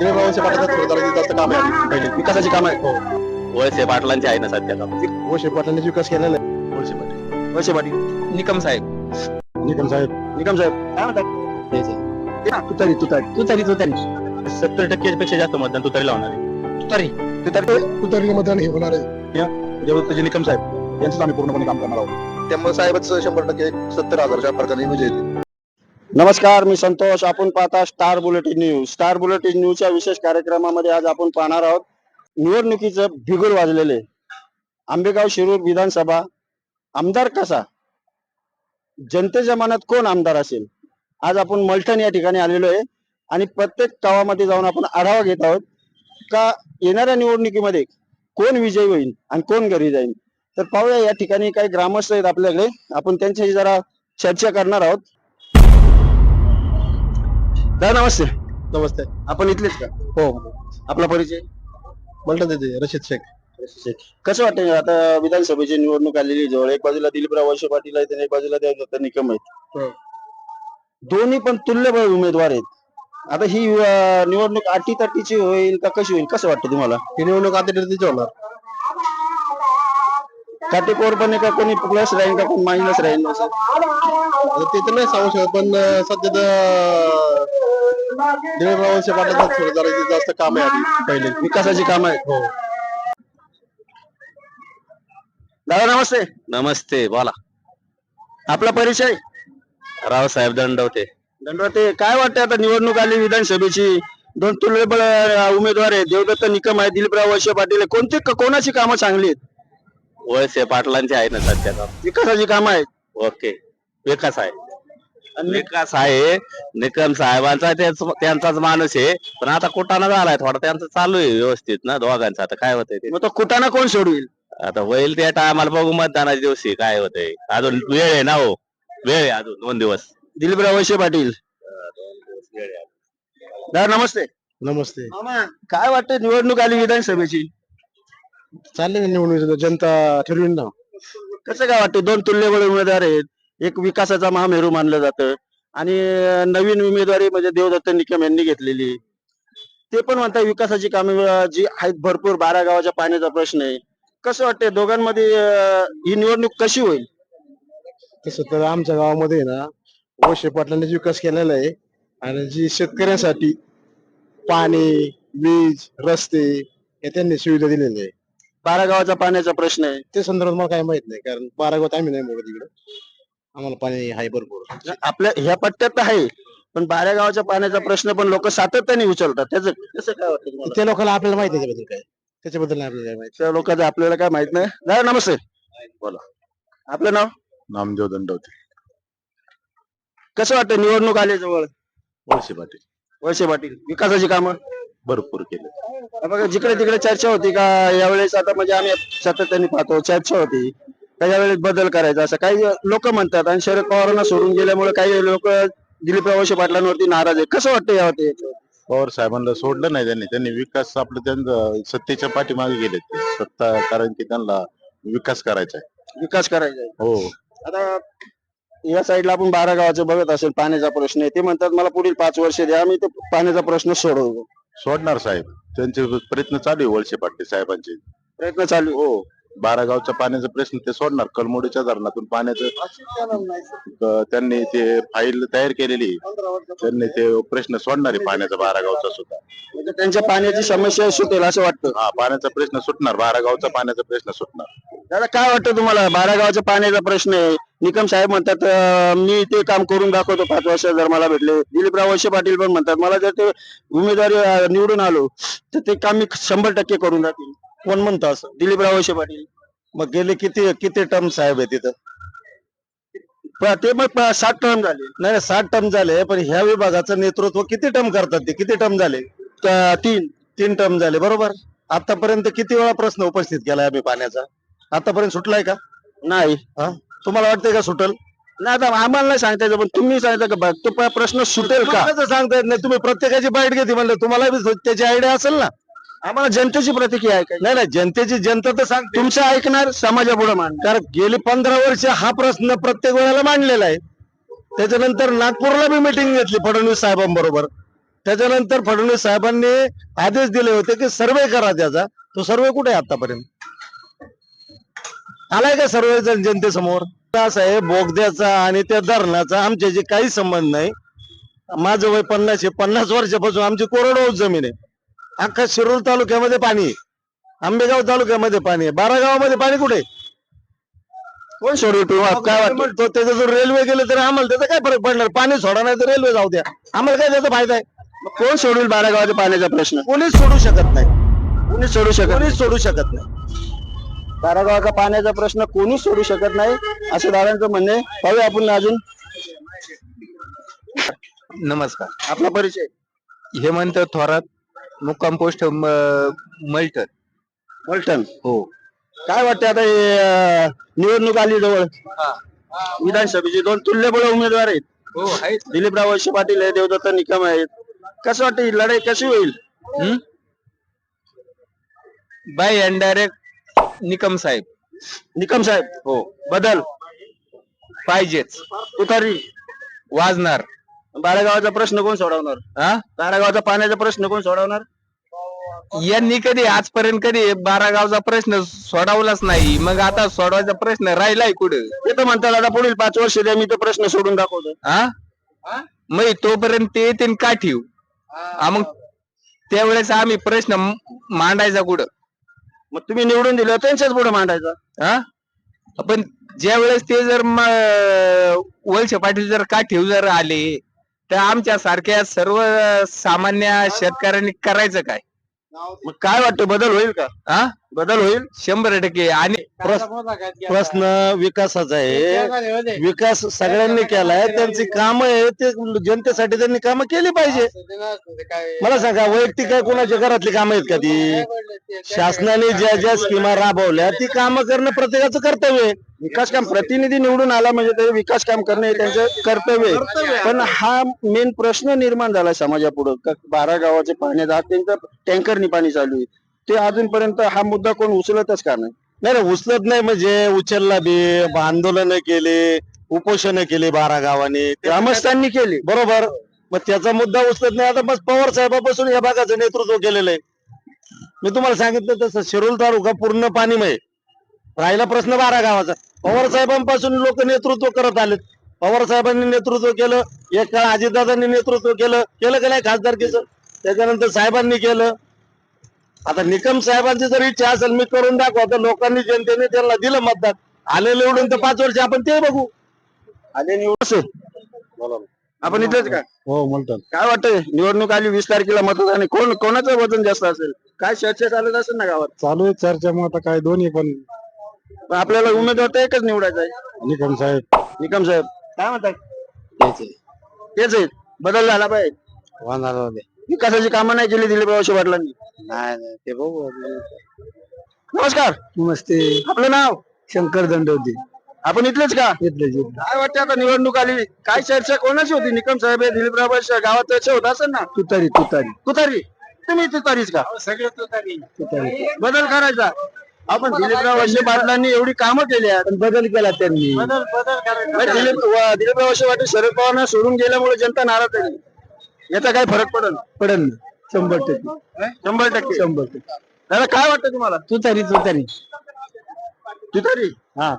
पाटलाचा जरा जास्त काम आहे. पहिले विकासाची काम आहे. वळसे पाटलांचे आहे ना सध्या काम वळसे पाटलांनी विकास केलेला आहे. वळसे पाटील वळसे पाटील निकम साहेब. निकम साहेब. निकम साहेब. काय म्हणतात तुतारी तुतारी. तुतारी तुतारी. सत्तर टक्के पेक्षा जास्त मतदान तुतारी लावणार आहे. तुतारी. तुतारी तुतारी मतदान हे होणार आहे. देवदत्तजी निकम साहेब यांचंच आम्ही पूर्णपणे काम करणार आहोत. त्यामुळे साहेबच शंभर टक्के सत्तर हजारच्या फरकाने म्हणजे नमस्कार मी संतोष. आपण पाहता star bulletin news star bulletin न्यूजच्या विशेष कार्यक्रमामध्ये आज आपण पाहणार आहोत निवडणुकीचं बिगुल वाजलेले आंबेगाव शिरूर विधानसभा आमदार कसा? जनतेच्या मनात कोण आमदार असेल? आज आपण मलठण या ठिकाणी आलेलो आहे आणि प्रत्येक गावामध्ये जाऊन आपण आढावा घेत आहोत का येणाऱ्या निवडणुकीमध्ये कोण विजयी होईल आणि कोण घरी जाईल? तर पाहूया या ठिकाणी काही ग्रामस्थ आहेत आपल्याकडे. आपण त्यांच्याशी जरा चर्चा करणार आहोत. दादा नमस्ते. नमस्ते. आपण इथलेच का? हो. आपला परिचय? म्हणतात ते रशीद शेख. कसं वाटतं आता विधानसभेची निवडणूक आलेली जवळ. एक बाजूला दिलीपराव वळसे पाटील आहेत आणि एक बाजूला देवदत्त निकम आहेत. हो. दोन्ही पण तुल्यबळ उमेदवार आहेत. आता ही निवडणूक अटी तटीची होईल का कशी होईल? कसं वाटतं तुम्हाला? ही निवडणूक तिथे होणार. काटेकोरपणे का कोणी प्लस राहील का कोणी मायनस राहील असं. आता ते तर नाही सांगू शकत पण सध्या तर पाटलाचा थोडं जरा जास्त काम आहे आधी पहिले. विकासाची कामं आहेत. हो. दादा नमस्ते. नमस्ते बोला. आपला परिचय? रावसाहेब दंडवते. दंडवते. काय वाटतं आता निवडणूक आली विधानसभेची? दोन तुल्यबळ उमेदवार आहेत. देवदत्त निकम आहे दिलीपराव वळसे पाटील आहे कोणती कोणाची कामं चांगली आहेत? वळसे पाटलांचे आहे ना सध्या काम विकासाची कामं आहेत. ओके. विकास आहे. विकास आहे. निकम साहेबांचा त्याच- त्यांचाच माणूस आहे. पण आता कुटाणा झालाय थोडा. त्यांचं चालू आहे व्यवस्थित ना दोघांचं. आता काय होतंय ते? मग तो कुटाणा कोण सोडविल? आता होईल त्या टायमाला बघू मतदानाच्या दिवशी काय होतंय. अजून वेळ आहे ना हो. वेळ आहे अजून. दोन दिवस. दिलीपराव वळसे पाटील. दादा नमस्ते. नमस्ते. मामा काय वाटतं निवडणूक आली विधानसभेची? चालले निवडणूक जनता ठरवीन ना. कसं काय वाटतं? दोन तुल्यबळ उमेदवार आहेत. एक विकासाचा महामेरू मानलं जातं. आणि नवीन उमेदवारी म्हणजे देवदत्त निकम यांनी घेतलेली. ते पण म्हणतात विकासाची कामे जी आहेत भरपूर बारा गावाच्या पाण्याचा प्रश्न आहे. कसं वाटतंय? दोघांमध्ये ही निवडणूक कशी होईल? तसं तर आमच्या गावामध्ये ना वळसे पाटलांनी विकास केलेला आहे. आणि जी शेतकऱ्यांसाठी पाणी वीज रस्ते हे त्यांनी सुविधा दिलेली आहे बारा गावाचा पाण्याचा प्रश्न आहे. ते संदर्भात मला काही माहीत नाही कारण बारा गावात आम्ही नाही बघत इकडे. आम्हाला पाणी आहे भरपूर. आपल्या ह्या पट्ट्यात तर आहे पण बारा गावाच्या पाण्याचा प्रश्न पण लोक सातत्याने उचलतात. त्याचं कसं काय वाटतं तुम्हाला? त्या लोकांना आपल्याला माहिती आहे त्याबद्दल काय. त्याच्याबद्दल नाही आपल्याला काय माहिती. त्या लोकांचं आपल्याला काय माहीत नाही. दादा नमस्ते. बोला. आपलं नाव? नामदेव दंडवते. कसं वाटतं निवडणूक आली जवळ वळसे पाटील. वळसे पाटील. विकासाची कामं? भरपूर केले. बघा जिकडे तिकडे चर्चा होती का यावेळेस आता म्हणजे आम्ही सातत्याने पाहतो चर्चा होती. का यावेळेस बदल करायचा असं काही लोक म्हणतात. आणि शरद पवारांना सोडून गेल्यामुळे काही लोक दिलीपराव वळसे पाटलांवरती नाराज आहे कसं वाटतं यावरती? पवार साहेबांना सोडलं नाही त्यांनी. त्यांनी विकास आपलं त्यांचं सत्तेच्या पाठीमागे गेले ते. सत्ता कारण की त्यांना विकास करायचा आहे. विकास करायचा आहे. हो. आता या साईडला आपण बारा गावाचं बघत असेल पाण्याचा प्रश्न आहे. ते म्हणतात मला पुढील पाच वर्ष द्या. आम्ही ते पाण्याचा प्रश्न सोडवतो. सोडणार साहेब. त्यांचे प्रयत्न चालू आहे वळसे पाटील साहेबांचे. प्रयत्न चालू आहे. हो बारा गावचा पाण्याचा प्रश्न ते सोडणार. कलमोडीच्या धरणातून पाण्याचं अं, त्यांनी ते फाईल तयार केलेली आहे. त्यांनी ते प्रश्न सोडणार आहे पाण्याचा बारा गावचा सुद्धा. म्हणजे त्यांच्या पाण्याची समस्या सुटेल असं वाटतं. हा पाण्याचा प्रश्न सुटणार. बारा गावचा पाण्याचा प्रश्न सुटणार. दादा काय वाटतं तुम्हाला? बारा पाण्याचा प्रश्न आहे. निकम साहेब म्हणतात मी ते काम करून दाखवतो पाच वर्ष जर मला भेटले. दिलीपराव वळसे पाटील पण म्हणतात मला जर ते उमेदवारी निवडून आलो तर ते काम मी शंभर टक्के करून दाखवेन. कोण म्हणतो असं? दिलीपराव वळसे पाटील. मग गेले किती किती टर्म साहेब आहे तिथं? ते मग सात टर्म झाले. नाही सात टर्म झाले पण ह्या विभागाचं नेतृत्व किती टर्म करतात ते? किती टर्म झाले? तीन. तीन टर्म झाले बरोबर? आतापर्यंत किती वेळा प्रश्न उपस्थित केलाय आम्ही पाण्याचा? आतापर्यंत सुटलाय का? नाही. तुम्हाला वाटतंय का सुटल? नाही आता आम्हाला नाही सांगता येतं पण तुम्ही सांगितलं का? तो प्रश्न सुटेल का? सांगता येत नाही. तुम्ही प्रत्येकाची बाईट घेते म्हणलं. तुम्हाला बी त्याची आयडिया असेल ना? आम्हाला जनतेची प्रतिक्रिया ऐकायची नाही नाही जनतेची जनता तर सांगते तुमचं ऐकणार समाजापुढे मान कारण गेली पंधरा वर्ष हा प्रश्न प्रत्येक वेळेला मांडलेला आहे. त्याच्यानंतर नागपूरला बी मिटिंग घेतली फडणवीस साहेबांबरोबर. त्याच्यानंतर फडणवीस साहेबांनी आदेश दिले होते की सर्वे करा त्याचा. तो सर्वे कुठे आहे आतापर्यंत? आलाय का सर्वे जनतेसमोर? आहे बोगद्याचा आणि त्या धरणाचा आमच्याशी काही संबंध नाही. माझं वय पन्नास आहे. पन्नास वर्षापासून आमची कोरडवाहू जमीन आहे. अख्खा शिरूर तालुक्यामध्ये पाणी आहे. आंबेगाव तालुक्यामध्ये पाणी आहे. बारा गावामध्ये पाणी कुठे? कोण तुम्हाला काय वाटतं? त्याचं जर रेल्वे गेले तर आम्हाला त्याचा काय फरक पडणार? पाणी सोडा नाही तर रेल्वे जाऊ द्या. आम्हाला काय त्याचा फायदा आहे? कोण सोडवेल बारा गावाच्या पाण्याचा प्रश्न? कोणीच सोडू शकत नाही. कोणीच सोडू शकत कोणीच सोडू शकत नाही. बारा गावाचा पाण्याचा प्रश्न कोणीच सोडू शकत नाही असं दादांचं म्हणणे पाहूया आपण अजून. नमस्कार. आपला परिचय. हेमंत थोरात मुक्काम पोस्ट मल्टर पलटण हो. काय वाटतं आता हे निवडणूक आली जवळ? विधानसभेचे दोन तुल्यबळ उमेदवार आहेत. हो आहेत. दिलीपराव वळसे पाटील आहे देवदत्त निकम आहेत. कसं वाटतं ही लढाई कशी होईल? बाय अँड डायरेक्ट निकम साहेब. निकम साहेब हो. बदल. पाहिजेच. तुतारी वाजणार. बारा गावाचा प्रश्न कोण सोडवणार? हा बारा गावाचा पाण्याचा प्रश्न कोण सोडवणार? यांनी कधी आजपर्यंत कधी बारा गावचा प्रश्न सोडवलाच नाही. मग आता सोडवायचा प्रश्न राहिलाय कुठं? ते तर म्हणतात आता पुढील पाच वर्ष द्या मी तो प्रश्न सोडून दाखवतो. हा मग तोपर्यंत ते येतील का ठेवू? हा, मग त्यावेळेस आम्ही प्रश्न मांडायचा कुठं? मग तुम्ही निवडून दिलं त्यांच्याच पुढे मांडायचा. हा? पण ज्या वेळेस ते जर वळसे पाटील जर का ठेव जर आले तर आमच्या सारख्या सर्व सामान्य शेतकऱ्यांनी करायचं काय? मग काय वाटतं बदल होईल का? हा? बदल होईल. शंभर टक्के. आणि प्रश्न विकासाचा आहे. विकास सगळ्यांनी केलाय. त्यांची कामं आहे. ते जनतेसाठी त्यांनी कामं केली पाहिजे. मला सांगा वैयक्तिक काय कोणाच्या घरातली कामं आहेत का ती? शासनाने ज्या ज्या स्कीमा राबवल्या ती कामं करणं प्रत्येकाचं कर्तव्य आहे. विकास काम प्रतिनिधी निवडून आला म्हणजे ते विकास काम करणे हे त्यांचं कर्तव्य. आहे. पण हा मेन प्रश्न निर्माण झाला समाजापुढं. का बारा गावाचे पाण्याचा आज त्यांचं टँकरनी पाणी चालू आहे. ते अजूनपर्यंत हा मुद्दा कोण उचलतच का नाही? नाही नाही उचलत नाही म्हणजे उचलला बी आंदोलन केले उपोषण केले बारा गावांनी. ग्रामस्थांनी केली. बरोबर. मग त्याचा मुद्दा उचलत नाही. आता बस पवार साहेबापासून या भागाचं नेतृत्व केलेलं आहे. मी तुम्हाला सांगितलं तसं शिरूर तालुका पूर्ण पाणीमय. राहिला प्रश्न बारा गावाचा. पवार साहेबांपासून लोक नेतृत्व करत आलेत. पवार साहेबांनी नेतृत्व केलं एक काळ अजितदादांनी नेतृत्व केलं. केलं का नाही खासदारकीचं? त्याच्यानंतर साहेबांनी केलं. आता निकम साहेबांची जर इच्छा असेल मी करून दाखवा. तर लोकांनी जनतेने त्यांना दिलं मतदान. आले निवडून तर पाच वर्ष आपण ते बघू. आले. आपण इथेच का? हो म्हणतो काय वाटतंय? निवडणूक आली वीस तारखेला मतदान आहे. कोण कोणाचं वजन जास्त असेल? काय चर्चा चालत असेल ना गावात? चालू आहे चर्चा मग आता काय दोन्ही पण पण आपल्याला उमेदवार तर एकच निवडायचा आहे. निकम साहेब. निकम साहेब. काय म्हणतात तेच आहेत बदल झाला पाहिजे. विकासाची कामं नाही केली दिलीप पाटलांनी नाही नाही ते बघू नमस्कार. नमस्ते. आपलं नाव? शंकर दंडवती. आपण इथलेच का? इथले काय वाटतं आता निवडणूक आली? काय चर्चा कोणाची होती? निकम साहेब आहे, दिलीपराव गावात चर्चा होत असेल ना? तुतारी तुतारी. तुतारी. तुम्ही तुतारीच का? तुतारी. बदल करायचा. आपण दिलीपराव वळसे पाटलांनी एवढी कामं केली आहेत. पण बदल केला त्यांनी. दिलीप व- दिलीपराव वळसे पाटील शरद पवारांना सोडून गेल्यामुळे जनता नाराज झाली. याचा काय फरक पडेल? पडेल ना. शंभर टक्के. शंभर टक्के. शंभर टक्के. दादा काय वाटतं तुम्हाला? तुतारी तुतारी तुतारी हा.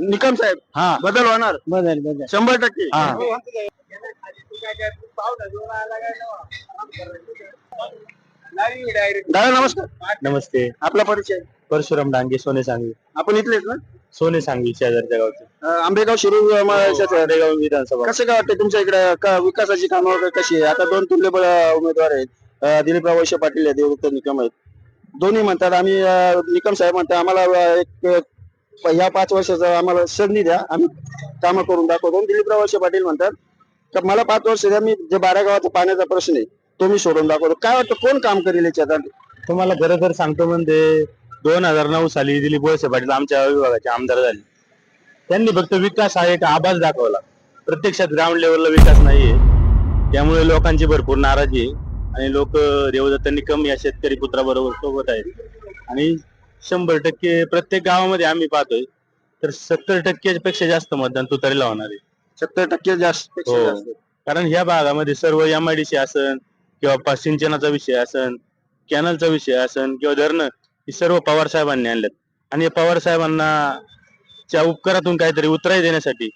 निकम साहेब हा. बदल होणार. बदल बदल. शंभर टक्के. हा. दादा नमस्कार. नमस्ते. आपला परिचय? परशुराम डांगे सोने सांगवी. आपण इथलेच ना? सोने सांगवी शेजारच्या गावचे. अं, आंबेगाव शिरूर अं, म- शेगाव विधानसभा. कसं काय वाटतं तुमच्या इकडे? विकासाची कामं क- कशी आहे? आता दोन तुल्यबळ उमेदवार आहेत. दिलीपराव वैश्य पाटील या देवदत्त निकम आहेत. दोन्ही म्हणतात आम्ही निकम साहेब म्हणतात आम्हाला एक ह्या पाच वर्षाचा आम्हाला संधी द्या आम्ही कामं करून दाखवतो. दिलीपराव वैश्य पाटील म्हणतात तर मला पाच वर्ष द्या मी जे बारा गावाचा पाण्याचा प्रश्न आहे तो मी सोडून दाखवतो. काय वाटतं कोण काम करेल याच्यात? तुम्हाला खरं तर सांगतो म्हणजे दोन हजार नऊ साली दिलीप वळसे पाटील आमच्या विभागाचे आमदार झाले. त्यांनी फक्त विकास हा एक आभास दाखवला. प्रत्यक्षात ग्राउंड लेवलला विकास नाहीये. त्यामुळे लोकांची भरपूर नाराजी आहे. आणि लोक देवदत्त निकम या शेतकरी पुत्राबरोबर सोबत आहेत. आणि शंभर टक्के प्रत्येक गावामध्ये आम्ही पाहतोय तर सत्तर टक्के पेक्षा जास्त मतदान तुतारीला होणार आहे. सत्तर टक्के जास्त हो. कारण ह्या भागामध्ये सर्व एमआयडीसी असन किंवा सिंचनाचा विषय असन कॅनलचा विषय असन किंवा धरणं हे सर्व पवार साहेबांनी आणलेत आणि या पवार साहेबांना च्या उपकारातून काहीतरी उतराई देण्यासाठी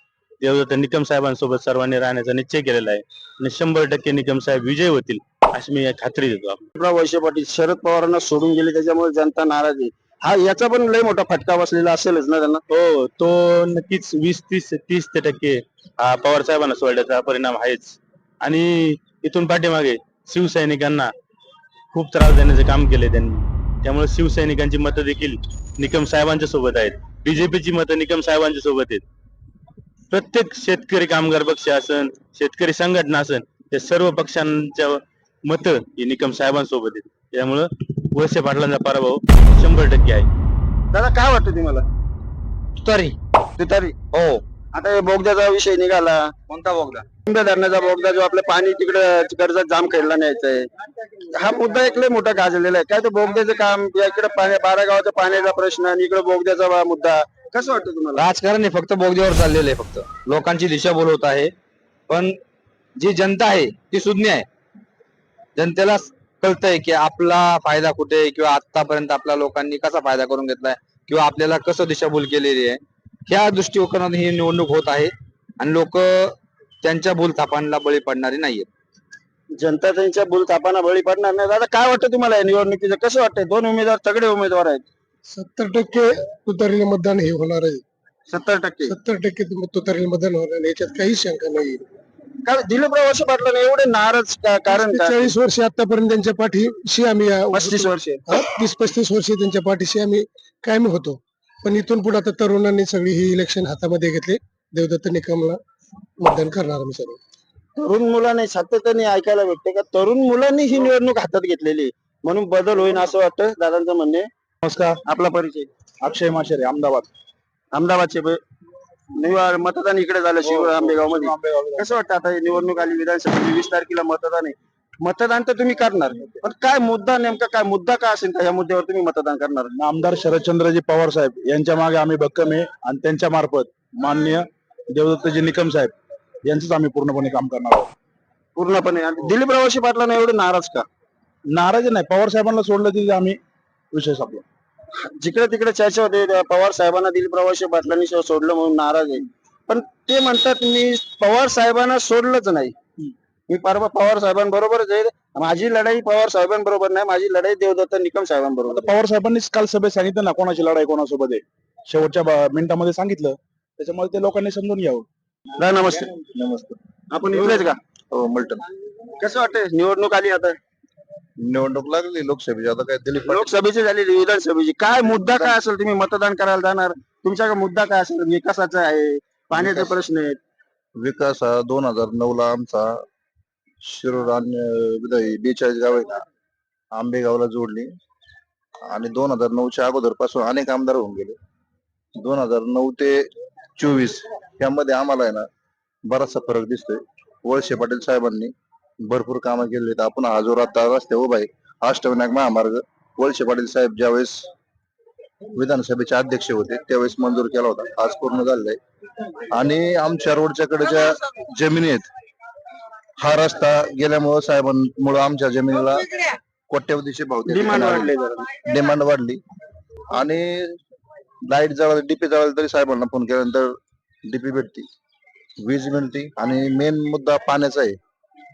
देवदत्त निकम साहेबांसोबत सर्वांनी राहण्याचा निश्चय केलेला आहे. आणि शंभर टक्के निकम साहेब विजय होतील. अशी मी खात्री देतो. विप्लव वैश्य पाटील शरद पवारांना सोडून गेले त्याच्यामुळे जनता नाराज आहे. हा याचा पण लय मोठा फटका बसलेला असेलच ना त्यांना? हो तो नक्कीच वीस तीस तीस ते टक्के हा पवार साहेबांना सोडल्याचा परिणाम आहेच. आणि इथून पाठीमागे शिवसैनिकांना खूप त्रास देण्याचे काम केले त्यांनी. त्यामुळे शिवसैनिकांची मतं देखील निकम साहेबांच्या सोबत आहेत. बीजेपीची मतं निकम साहेबांच्या सोबत आहेत. प्रत्येक शेतकरी कामगार पक्ष असन शेतकरी संघटना असन या सर्व पक्षांच्या मतं ही निकम साहेबांसोबत आहेत. त्यामुळं वळसे पाटलांचा पराभव शंभर टक्के आहे. दादा काय वाटतं तुम्हाला? तरी तुतारी? हो. आता हे बोगद्याचा विषय निघाला. कोणता बोगदा? कुंभे धरणाचा बोगदा जो आपलं पाणी तिकडे कर्जत जाम खेळला न्यायचा आहे हा मुद्दा एक लय मोठा गाजलेला आहे. काय ते बोगद्याचं काम? या इकडे पाण्या बारा गावाचा पाण्याचा प्रश्न आणि इकडे बोगद्याचा बा- मुद्दा. कसं वाटतं तुम्हाला? राजकारण हे फक्त बोगद्यावर चाललेलं आहे फक्त. लोकांची दिशा बोलवत आहे. पण जी जनता आहे ती सुज्ञ आहे. जनतेला कळतंय की आपला फायदा कुठे आहे किंवा आतापर्यंत आपल्या लोकांनी कसा फायदा करून घेतलाय किंवा आपल्याला कसं दिशाभूल केलेली आहे. ह्या दृष्टिकोनातून ही निवडणूक होत आहे आणि लोक त्यांच्या भूल थापांना बळी पडणारी नाहीयेत. जनता त्यांच्या भूलथापांना बळी पडणार नाही. दादा काय वाटतं तुम्हाला या निवडणुकीचं? कसं वाटतंय? दोन उमेदवार तगडे उमेदवार आहेत. सत्तर टक्के तुतारीला मतदान हे होणार आहे. सत्तर टक्के. सत्तर टक्के तुतारीला मतदान होणार आहे याच्यात काही शंका नाही काय दिलीप प्रवास पाटला एवढे नाराज का- कारण चाळीस वर्ष आतापर्यंत त्यांच्या पाठीशी आम्ही पस्तीस वर्षे. हा, तीस पस्तीस वर्ष त्यांच्या पाठीशी आम्ही कायमी होतो. पण इथून पुढे आता तरुणांनी सगळी ही इलेक्शन हातामध्ये घेतले. देवदत्त निकमला मतदान करणार आम्ही सर्व तरुण मुलांनी सातत्याने ऐकायला भेटते का? तरुण मुलांनी ही निवडणूक हातात घेतलेली आहे. म्हणून बदल होईल असं वाटतं. दादांचं म्हणणे नमस्कार. आपला परिचय. अक्षय माशेरे अहमदाबाद. अहमदाबादचे ब- मतदान इकडे झालं शिव आंबेगावमध्ये कसं वाटतं आता ही निवडणूक आली विधानसभेची? वीस तारखेला मतदान आहे. मतदान तर तुम्ही करणार. पण काय मुद्दा नेमका काय मुद्दा काय असेल का या मुद्द्यावर तुम्ही मतदान करणार? आमदार शरदचंद्रजी पवार साहेब यांच्या मागे आम्ही भक्कम आहे आणि त्यांच्या मार्फत माननीय देवदत्तजी निकम साहेब यांचंच आम्ही पूर्णपणे काम करणार आहोत. पूर्णपणे. आणि दिलीप प्रवासी पाटलांना एवढे नाराज का? नाराज नाही. पवार साहेबांना सोडलं तरी आम्ही विषय संपला. जिकडे तिकडे चर्चा होते पवार साहेबांना दिलीप प्रवासी पाटलांनी सो- सोडलं म्हणून नाराज आहे. पण ते म्हणतात मी पवार साहेबांना सोडलंच नाही. मी परवा पवार साहेबांबरोबर जाईल माझी लढाई पवार साहेबांबरोबर नाही. माझी लढाई देवदत्त निकम साहेबांबरोबर पवार साहेबांनीच काल सभेत सांगितलं ना कोणाची लढाई कोणासोबत आहे. शेवटच्या मिनिटामध्ये सांगितलं. त्याच्यामुळे ते लोकांनी समजून घ्यावं. नमस्ते. नमस्ते. आपण इकडेच का? हो मल्टन कसं वाटतंय? निवडणूक आली आता? निवडणूक लागली लोकसभेची. आता काय दिलीप लोकसभेची झालेली विधानसभेची. काय मुद्दा काय असेल तुम्ही मतदान करायला जाणार? तुमच्याकडे मुद्दा काय असेल? विकासाचा आहे पाण्याचे प्रश्न आहेत विकास हा दोन हजार नऊ ला आमचा शिरूर आणि बेचाळीस गाव आहे ना आंबेगावला जोडली. आणि दोन हजार नऊच्या अगोदरपासून अनेक आमदार होऊन गेले. दोन हजार नऊ ते चोवीस यामध्ये आम्हाला आहे ना बराचसा फरक दिसतोय. वळसे पाटील साहेबांनी भरपूर कामं केली आहेत. आपण हा जो आता रस्ते उभा आहे अष्टविनायक महामार्ग. वळसे पाटील साहेब ज्यावेळेस विधानसभेचे अध्यक्ष होते त्यावेळेस मंजूर केला होता. आज पूर्ण झालेला आहे आणि आमच्या रोडच्या कडे ज्या जमिनी आहेत. हा रस्ता गेल्यामुळं साहेबांमुळे आमच्या जमिनीला कोट्यवधीचे भाव डिमांड वाढले डिमांड वाढली. आणि लाइट जळाली डीपी जळाली तरी साहेबांना फोन केल्यानंतर डीपी भेटती. वीज मिळते. आणि मेन मुद्दा पाण्याचा आहे.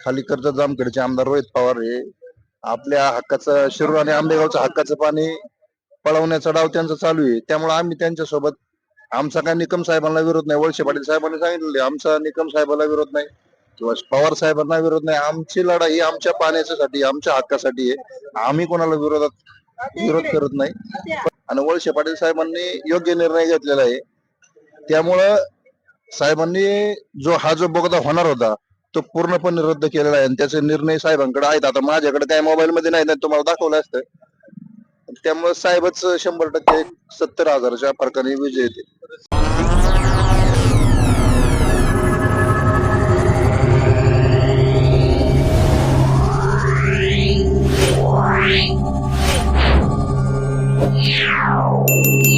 खाली कर्जत जामखेडचे आमदार रोहित पवार हे. आपल्या हक्काचं शिरूर आणि आंबेगावचं हक्काचं पाणी पळवण्याचा डाव त्यांचा चालू आहे. त्यामुळे आम्ही त्यांच्यासोबत आमचा काय निकम साहेबांना विरोध नाही. वळसे पाटील साहेबांनी सांगितले आमचा निकम साहेबांना विरोध नाही. किंवा पवार साहेबांना विरोध नाही. आमची लढाई आमच्या पाण्याच्यासाठी आमच्या हक्कासाठी आहे. आम्ही कोणाला विरोधात विरोध करत नाही. आणि वळसे पाटील साहेबांनी योग्य निर्णय घेतलेला आहे. त्यामुळं साहेबांनी जो हा जो बोगदा होणार होता तो पूर्णपणे रद्द केलेला आहे आणि त्याचे निर्णय साहेबांकडे आहेत. आता माझ्याकडे काय मोबाईलमध्ये नाही नाही तुम्हाला दाखवलं असतं. त्यामुळे साहेबच शंभर टक्के सत्तर हजाराच्या फरकाने विजय येते Wow.